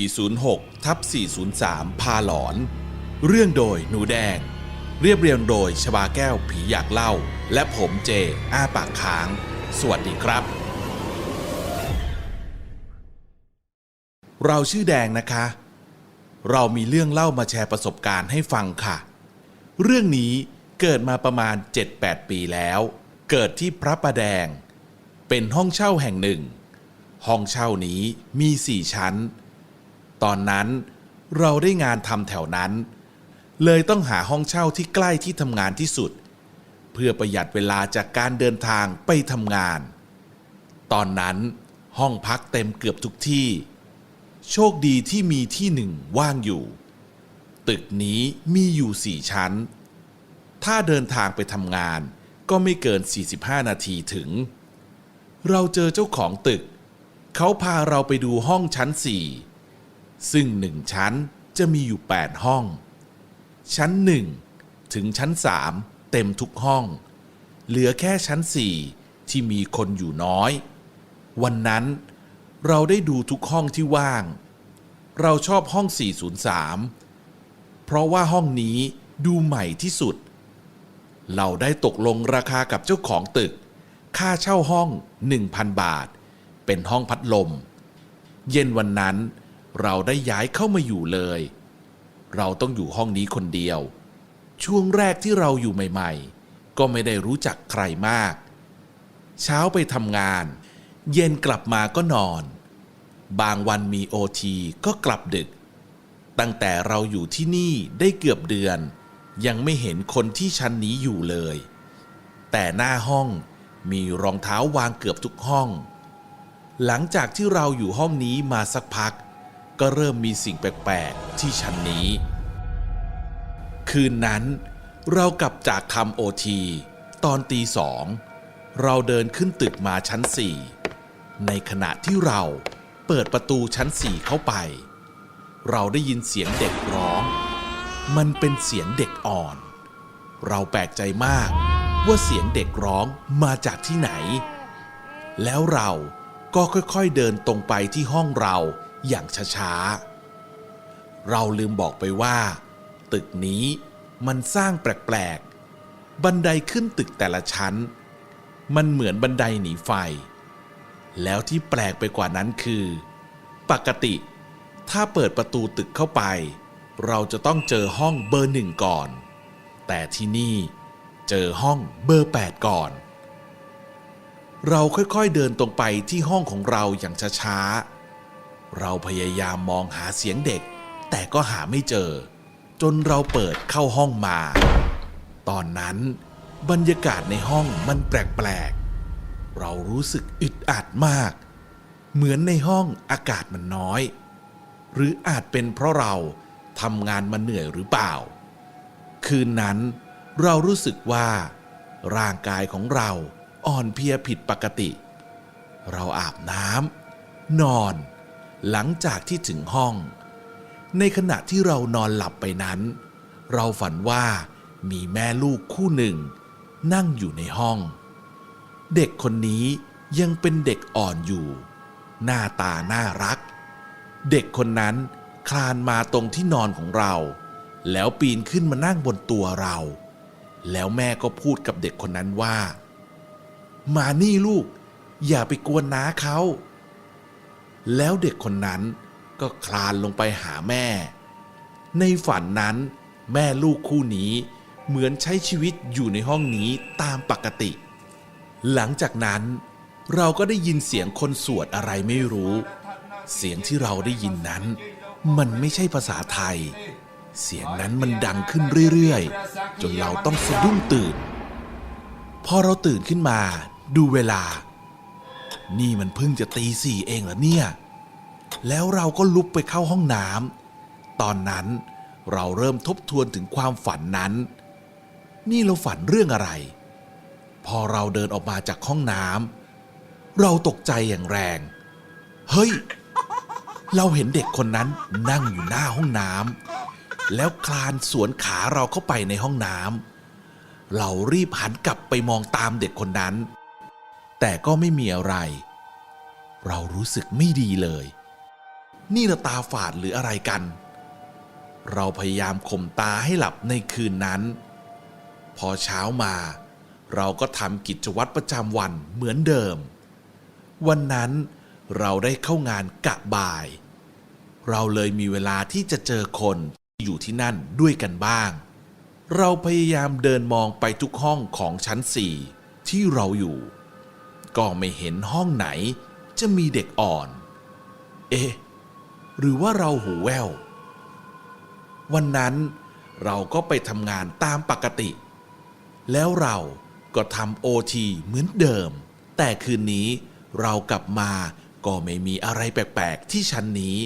406ทับ403 พาหลอน เรื่องโดยหนูแดง เรียบเรียงโดยชบาแก้วผีอยากเล่า และผมเจอ้าปากค้าง สวัสดีครับ เราชื่อแดงนะคะ เรามีเรื่องเล่ามาแชร์ประสบการณ์ให้ฟังค่ะ เรื่องนี้เกิดมาประมาณ 7-8 ปีแล้ว เกิดที่พระประแดง เป็นห้องเช่าแห่งหนึ่ง ห้องเช่านี้มีสี่ชั้น ตอนนั้นเราได้งานทำแถวนั้น เลยต้องหาห้องเช่าที่ใกล้ที่ทำงานที่สุด เพื่อประหยัดเวลาจากการเดินทางไปทำงาน ตอนนั้นห้องพักเต็มเกือบทุกที่ โชคดีที่มีที่หนึ่งว่างอยู่ ตึกนี้มีอยู่สี่ชั้น ถ้าเดินทางไปทำงานก็ไม่เกิน 45 นาทีถึง เราเจอเจ้าของตึก เขาพาเราไปดูห้องชั้น4 ซึ่งหนึ่งชั้นจะมีอยู่ 8 ห้อง ชั้น 1 ถึงชั้น 3 เต็มทุกห้อง เหลือแค่ชั้น 4 ที่มีคนอยู่น้อย วันนั้นเราได้ดูทุกห้องที่ว่าง เราชอบห้อง 403 เพราะว่าห้องนี้ดูใหม่ที่สุด เราได้ตกลงราคากับเจ้าของตึก ค่าเช่าห้อง 1,000 บาท เป็นห้องพัดลม เย็นวันนั้นเเราได้ย้ายเข้ามาอยู่เลย เราต้องอยู่ห้องนี้คนเดียว ช่วงแรกที่เราอยู่ใหม่ ๆ ก็ไม่ได้รู้จักใครมาก เช้าไปทำงาน เย็นกลับมาก็นอน บางวันมีโอทีก็กลับดึก ตั้งแต่เราอยู่ที่นี่ได้เกือบเดือน ยังไม่เห็นคนที่ชั้นนี้อยู่เลย แต่หน้าห้องมีรองเท้าวางเกือบทุกห้อง หลังจากที่เราอยู่ห้องนี้มาสักพัก ก็เริ่มมีสิ่งแปลกๆ ที่ชั้นนี้ คืนนั้นเรากลับจากทำโอที ตอนตีสอง เราเดินขึ้นตึกมาชั้นสี่ในขณะที่เราเปิดประตูชั้นสี่เข้าไป เราได้ยินเสียงเด็กร้อง มันเป็นเสียงเด็กอ่อน เราแปลกใจมากว่าเสียงเด็กร้องมาจากที่ไหน แล้วเราก็ค่อยๆเดินตรงไปที่ห้องเรา อย่างช้าๆ เราลืมบอกไปว่า ตึกนี้มันสร้างแปลกๆ บันไดขึ้นตึกแต่ละชั้น มันเหมือนบันไดหนีไฟ แล้วที่แปลกไปกว่านั้นคือ ปกติ ถ้าเปิดประตูตึกเข้าไป เราจะต้องเจอห้องเบอร์หนึ่งก่อน แต่ที่นี่เจอห้องเบอร์8ก่อนเราค่อยๆเดินตรงไปที่ห้องของเราอย่างช้าๆ เราพยายามมองหาเสียงเด็ก แต่ก็หาไม่เจอ จนเราเปิดเข้าห้องมา ตอนนั้นบรรยากาศในห้องมันแปลกๆ เรารู้สึกอึดอัดมาก เหมือนในห้องอากาศมันน้อย หรืออาจเป็นเพราะเราทำงานมาเหนื่อยหรือเปล่า คืนนั้นเรารู้สึกว่า ร่างกายของเราอ่อนเพลียผิดปกติ เราอาบน้ำนอน หลังจากที่ถึงห้อง ในขณะที่เรานอนหลับไปนั้น เราฝันว่ามีแม่ลูกคู่หนึ่ง นั่งอยู่ในห้อง เด็กคนนี้ยังเป็นเด็กอ่อนอยู่ หน้าตาน่ารัก เด็กคนนั้นคลานมาตรงที่นอนของเรา แล้วปีนขึ้นมานั่งบนตัวเรา แล้วแม่ก็พูดกับเด็กคนนั้นว่า มานี่ลูก อย่าไปกวนน้าเขา แล้วเด็กคนนั้นก็คลานลงไปหาแม่ ในฝันนั้นแม่ลูกคู่นี้เหมือนใช้ชีวิตอยู่ในห้องนี้ตามปกติ หลังจากนั้น เราก็ได้ยินเสียงคนสวดอะไรไม่รู้ เสียงที่เราได้ยินนั้น มันไม่ใช่ภาษาไทย เสียงนั้นมันดังขึ้นเรื่อยๆ จนเราต้องสะดุ้งตื่น พอเราตื่นขึ้นมาดูเวลา นี่มันเพิ่งจะตีสี่เองเหรอเนี่ย แล้วเราก็ลุกไปเข้าห้องน้ำตอนนั้นเราเริ่มทบทวนถึงความฝันนั้น นี่เราฝันเรื่องอะไร พอเราเดินออกมาจากห้องน้ำเราตกใจอย่างแรง เฮ้ย เราเห็นเด็กคนนั้นนั่งอยู่หน้าห้องน้ำแล้วคลานสวนขาเราเข้าไปในห้องน้ำเรารีบหันกลับไปมองตามเด็กคนนั้น แต่ก็ไม่มีอะไร เรารู้สึกไม่ดีเลย นี่เราตาฝาดหรืออะไรกัน เราพยายามข่มตาให้หลับในคืนนั้น พอเช้ามา เราก็ทำกิจวัตรประจำวันเหมือนเดิม วันนั้นเราได้เข้างานกะบ่าย เราเลยมีเวลาที่จะเจอคนที่อยู่ที่นั่นด้วยกันบ้าง เราพยายามเดินมองไปทุกห้องของชั้นสี่ที่เราอยู่ ก็ไม่เห็นห้องไหนจะมีเด็กอ่อน เอ๊ะ หรือว่าเราหูแว่ววันนั้นเราก็ไปทำงานตามปกติ แล้วเราก็ทำโอทีเหมือนเดิม แต่คืนนี้เรากลับมาก็ไม่มีอะไรแปลกๆที่ชั้นนี้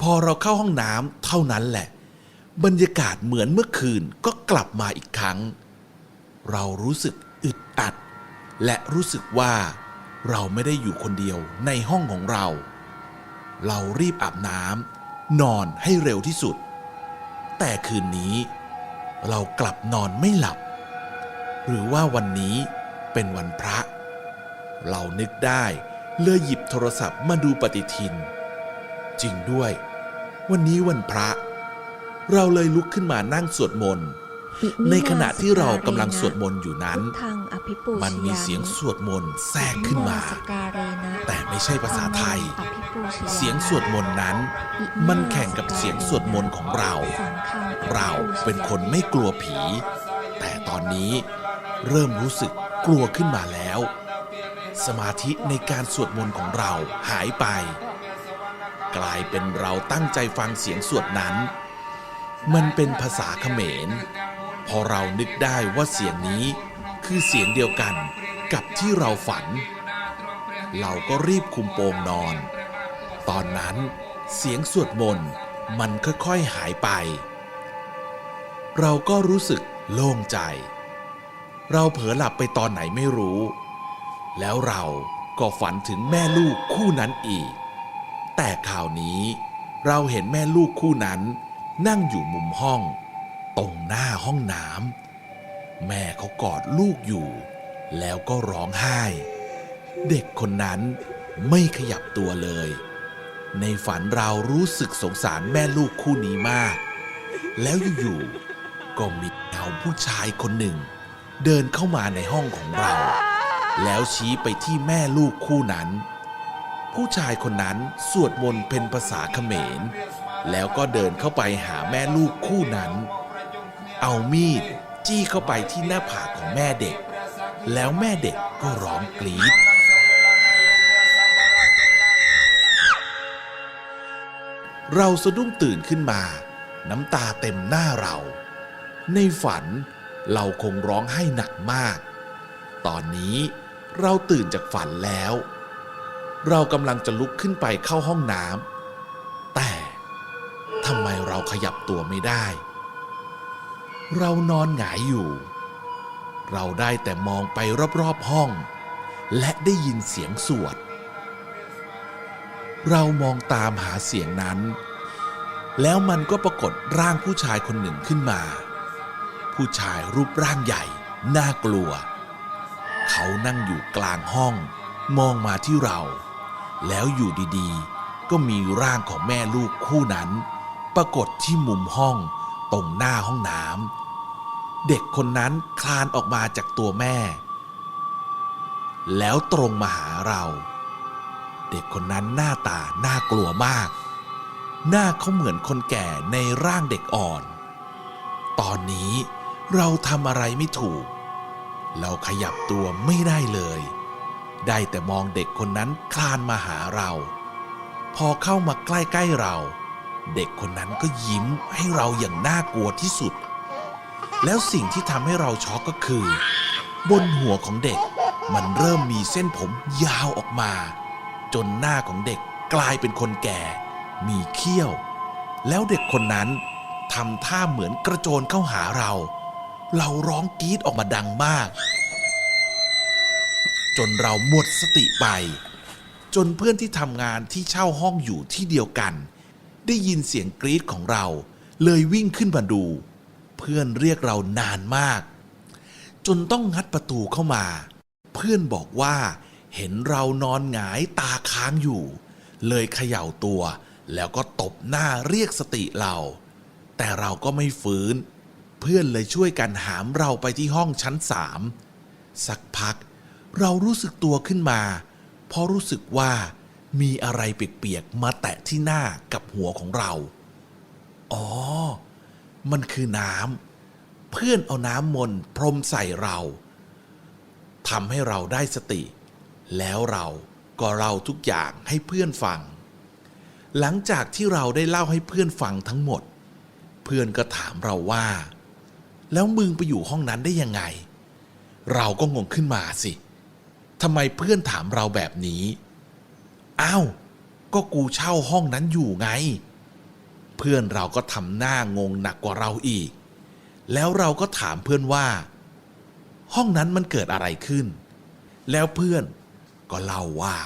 พอเราเข้าห้องน้ำเท่านั้นแหละ บรรยากาศเหมือนเมื่อคืนก็กลับมาอีกครั้ง เรารู้สึกอึดอัด และรู้สึกว่าเราไม่ได้อยู่คนเดียวในห้องของเรา เรารีบอาบน้ำนอนให้เร็วที่สุด แต่คืนนี้ เรากลับนอนไม่หลับ หรือว่าวันนี้เป็นวันพระ เรานึกได้เลยหยิบโทรศัพท์มาดูปฏิทิน จริงด้วย วันนี้วันพระ เราเลยลุกขึ้นมานั่งสวดมนต์ในขณะที่เรากำลังสวดมนต์อยู่นั้นทางอภิปูชยามันมีเสียงสวดมนต์แทรกขึ้นมาสการะนะแต่ไม่ใช่ภาษาไทยอภิปูชยา เสียงสวดมนต์นั้น มันแข่งกับเสียงสวดมนต์ของเรา เราเป็นคนไม่กลัวผี แต่ตอนนี้เริ่มรู้สึกกลัวขึ้นมาแล้ว สมาธิในการสวดมนต์ของเราหายไป กลายเป็นเราตั้งใจฟังเสียงสวดนั้น มันเป็นภาษาเขมร พอเรานึกได้ว่าเสียงนี้คือเสียงเดียวกันกับที่เราฝัน เราก็รีบคุมโปงนอน ตอนนั้น เสียงสวดมนต์มันค่อยๆหายไป เราก็รู้สึกโล่งใจ เราเผลอหลับไปตอนไหนไม่รู้ แล้วเราก็ฝันถึงแม่ลูกคู่นั้นอีก แต่ข่าวนี้เราเห็นแม่ลูกคู่นั้น นั่งอยู่มุมห้อง ตรงหน้าห้องน้ำแม่เขากอดลูกอยู่ แล้วก็ร้องไห้ เด็กคนนั้นไม่ขยับตัวเลย ในฝันเรารู้สึกสงสารแม่ลูกคู่นี้มาก แล้วอยู่ๆก็มีเงาผู้ชายคนหนึ่ง เดินเข้ามาในห้องของเรา แล้วชี้ไปที่แม่ลูกคู่นั้น ผู้ชายคนนั้นสวดมนต์เป็นภาษาเขมร แล้วก็เดินเข้าไปหาแม่ลูกคู่นั้น เอามีดจี้เข้าไปที่หน้าผากของแม่เด็ก แล้วแม่เด็กก็ร้องกรี๊ด เราสะดุ้งตื่นขึ้นมา น้ำตาเต็มหน้าเรา ในฝันเราคงร้องไห้หนักมาก ตอนนี้เราตื่นจากฝันแล้ว เรากำลังจะลุกขึ้นไปเข้าห้องน้ำแต่ทำไมเราขยับตัวไม่ได้ เรานอนหงายอยู่ เราได้แต่มองไปรอบๆห้อง และได้ยินเสียงสวด เรามองตามหาเสียงนั้น แล้วมันก็ปรากฏร่างผู้ชายคนหนึ่งขึ้นมา ผู้ชายรูปร่างใหญ่ น่ากลัว เขานั่งอยู่กลางห้อง มองมาที่เรา แล้วอยู่ดีๆ ก็มีร่างของแม่ลูกคู่นั้น ปรากฏที่มุมห้องตรงหน้าห้องน้ำเด็กคนนั้นคลานออกมาจากตัวแม่ แล้วตรงมาหาเรา ด็กคนนั้นหน้าตาน่ากลัวมาก หน้าเขาเหมือนคนแก่ในร่างเด็กอ่อน ตอนนี้เราทำอะไรไม่ถูก เราขยับตัวไม่ได้เลย ได้แต่มองเด็กคนนั้นคลานมาหาเรา พอเข้ามาใกล้ๆเรา เด็กคนนั้นก็ยิ้มให้เราอย่างน่ากลัวที่สุด แล้วสิ่งที่ทำให้เราช็อกก็คือ บนหัวของเด็กมันเริ่มมีเส้นผมยาวออกมา จนหน้าของเด็กกลายเป็นคนแก่ มีเขี้ยว แล้วเด็กคนนั้นทำท่าเหมือนกระโจนเข้าหาเรา เราร้องกรีดออกมาดังมาก จนเราหมดสติไป จนเพื่อนที่ทำงานที่เช่าห้องอยู่ที่เดียวกัน ได้ยินเสียงกรีดของเรา เลยวิ่งขึ้นมาดู เพื่อนเรียกเรานานมาก จนต้องงัดประตูเข้ามา เพื่อนบอกว่า เห็นเรานอนหงายตาค้างอยู่ เลยเขย่าตัว แล้วก็ตบหน้าเรียกสติเรา แต่เราก็ไม่ฟื้น เพื่อนเลยช่วยกันหามเราไปที่ห้องชั้นสามสักพัก เรารู้สึกตัวขึ้นมา เพราะรู้สึกว่ามีอะไรเปียกๆมาแตะที่หน้ากับหัวของเรา อ๋อ มันคือน้ำ เพื่อนเอาน้ำมนต์พรมใส่เราทำให้เราได้สติ แล้วเราก็เล่าทุกอย่างให้เพื่อนฟัง หลังจากที่เราได้เล่าให้เพื่อนฟังทั้งหมด เพื่อนก็ถามเราว่า แล้วมึงไปอยู่ห้องนั้นได้ยังไง เราก็งงขึ้นมาสิทำไมเพื่อนถามเราแบบนี้อ้าวก็กูเช่าห้องนั้นอยู่ไง เพื่อนเราก็ทำหน้างงหนักกว่าเราอีก แล้วเราก็ถามเพื่อนว่า ห้องนั้นมันเกิดอะไรขึ้น แล้วเพื่อน ก็เล่าว่า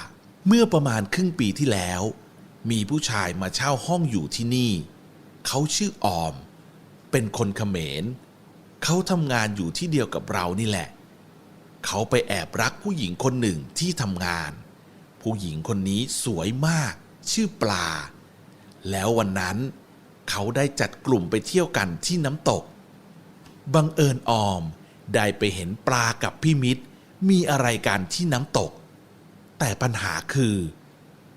เมื่อประมาณครึ่งปีที่แล้ว มีผู้ชายมาเช่าห้องอยู่ที่นี่ เขาชื่อออม เป็นคนเขมรเขาทำงานอยู่ที่เดียวกับเรานี่แหละ เขาไปแอบรักผู้หญิงคนหนึ่งที่ทำงาน ผู้หญิงคนนี้สวยมาก ชื่อปลา แล้ววันนั้นเขาได้จัดกลุ่มไปเที่ยวกันที่น้ำตก บังเอิญออมได้ไปเห็นปลากับพี่มิตรมีอะไรกันที่น้ำตก แต่ปัญหาคือ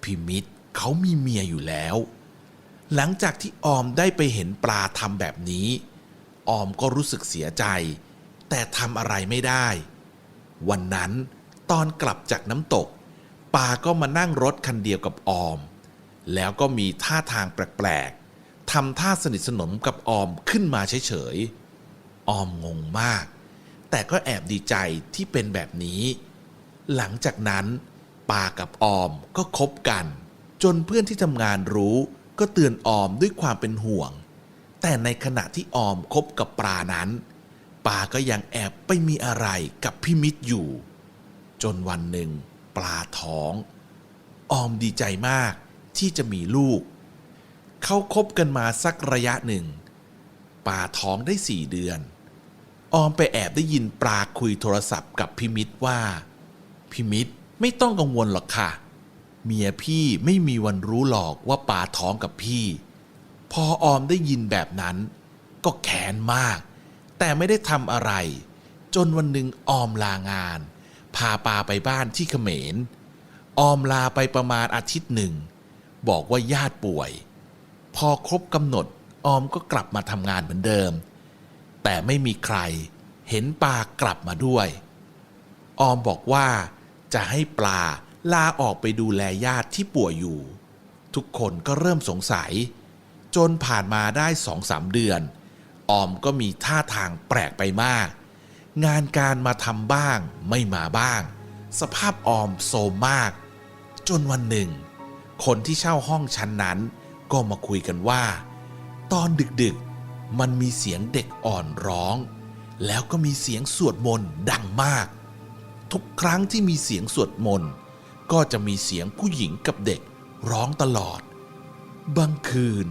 พี่มิตเขามีเมียอยู่แล้ว หลังจากที่ออมได้ไปเห็นปลาทำแบบนี้ ออมก็รู้สึกเสียใจ แต่ทำอะไรไม่ได้ วันนั้นตอนกลับจากน้ำตกปาก็มานั่งรถคันเดียวกับออม แล้วก็มีท่าทางแปลกๆทำท่าสนิทสนมกับออมขึ้นมาเฉยๆออมงงมาก แต่ก็แอบดีใจที่เป็นแบบนี้ หลังจากนั้น ปากับออมก็คบกัน จนเพื่อนที่ทำงานรู้ก็เตือนออมด้วยความเป็นห่วง แต่ในขณะที่ออมคบกับปลานั้น ปลาก็ยังแอบไปมีอะไรกับพี่มิตรอยู่ จนวันหนึ่ง ปลาท้อง ออมดีใจมากที่จะมีลูก เขาคบกันมาสักระยะหนึ่ง ปลาท้องได้สี่เดือน ออมไปแอบได้ยินปลาคุยโทรศัพท์กับพี่มิตรว่าพี่มิตร ไม่ต้องกังวลหรอกค่ะ เมียพี่ไม่มีวันรู้หรอกว่าปลาท้องกับพี่ พอออมได้ยินแบบนั้น ก็แค้นมาก แต่ไม่ได้ทำอะไร จนวันหนึ่งออมลางาน พาปาไปบ้านที่เขมร ออมลาไปประมาณอาทิตย์หนึ่ง บอกว่าญาติป่วย พอครบกำหนดออมก็กลับมาทำงานเหมือนเดิม แต่ไม่มีใครเห็นปากลับมาด้วย ออมบอกว่า จะให้ปลาลาออกไปดูแลญาติที่ป่วยอยู่ ทุกคนก็เริ่มสงสัย จนผ่านมาได้สองสามเดือน ออมก็มีท่าทางแปลกไปมาก งานการมาทำบ้างไม่มาบ้าง สภาพออมโซมมาก จนวันหนึ่ง คนที่เช่าห้องชั้นนั้นก็มาคุยกันว่า ตอนดึกๆ มันมีเสียงเด็กอ่อนร้อง แล้วก็มีเสียงสวดมนต์ดังมาก ทุกครั้งที่มีเสียงสวดมนต์ก็จะมีเสียงผู้หญิงกับเด็กร้องตลอด บางคืน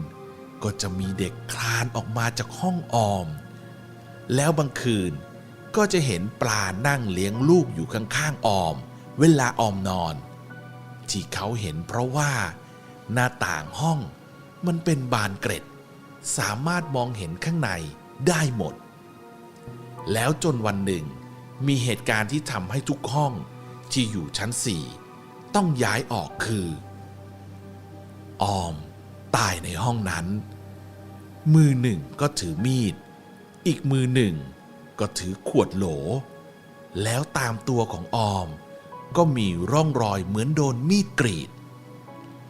ก็จะมีเด็กคลานออกมาจากห้องออม แล้วบางคืนก็จะเห็นปลานั่งเลี้ยงลูกอยู่ข้างๆออม เวลาออมนอน ที่เขาเห็นเพราะว่า หน้าต่างห้องมันเป็นบานเกร็ด สามารถมองเห็นข้างในได้หมด แล้วจนวันหนึ่ง มีเหตุการณ์ที่ทำให้ทุกห้องที่อยู่ชั้นสี่ต้องย้ายออกคือ ออมตายในห้องนั้น มือหนึ่งก็ถือมีด อีกมือหนึ่งก็ถือขวดโหล แล้วตามตัวของออม ก็มีร่องรอยเหมือนโดนมีดกรีด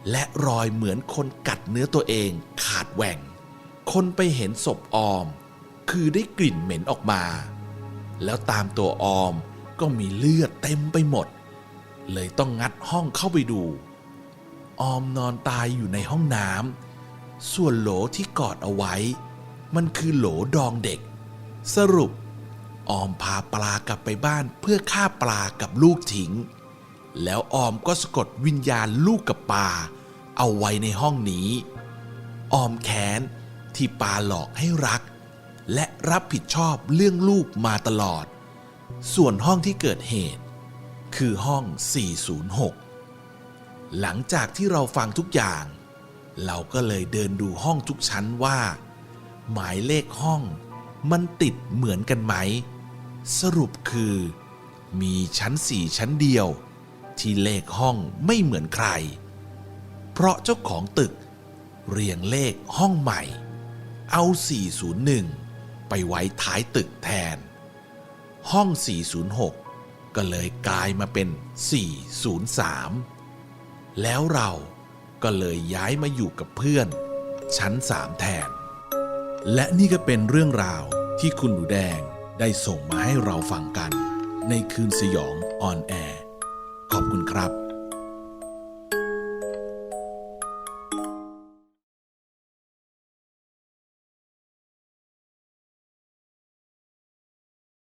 และรอยเหมือนคนกัดเนื้อตัวเองขาดแหว่ง คนไปเห็นศพออม คือได้กลิ่นเหม็นออกมา แล้วตามตัวออมก็มีเลือดเต็มไปหมด เลยต้องงัดห้องเข้าไปดู ออมนอนตายอยู่ในห้องน้ำส่วนโหลที่กอดเอาไว้ มันคือโหลดองเด็ก สรุป ออมพาปลากลับไปบ้านเพื่อฆ่าปลากับลูกทิ้ง แล้วออมก็สะกดวิญญาณลูกกับปลาเอาไว้ในห้องนี้ ออมแค้นที่ปลาหลอกให้รัก และรับผิดชอบเรื่องลูกมาตลอด ส่วนห้องที่เกิดเหตุ คือห้อง 406 หลังจากที่เราฟังทุกอย่าง เราก็เลยเดินดูห้องทุกชั้นว่า หมายเลขห้องมันติดเหมือนกันไหม สรุปคือ มีชั้นสี่ชั้นเดียว ที่เลขห้องไม่เหมือนใคร เพราะเจ้าของตึกเรียงเลขห้องใหม่ เอา 401 ไปไว้ท้ายตึกแทน ห้อง 406 ก็เลยกลายมาเป็น 403 แล้วเราก็เลยย้ายมาอยู่กับเพื่อน ชั้น3แทน และนี่ก็เป็นเรื่องราวที่คุณหนูแดงได้ส่งมาให้เราฟังกัน ในคืนสยองออนแอร์ขอบคุณครับ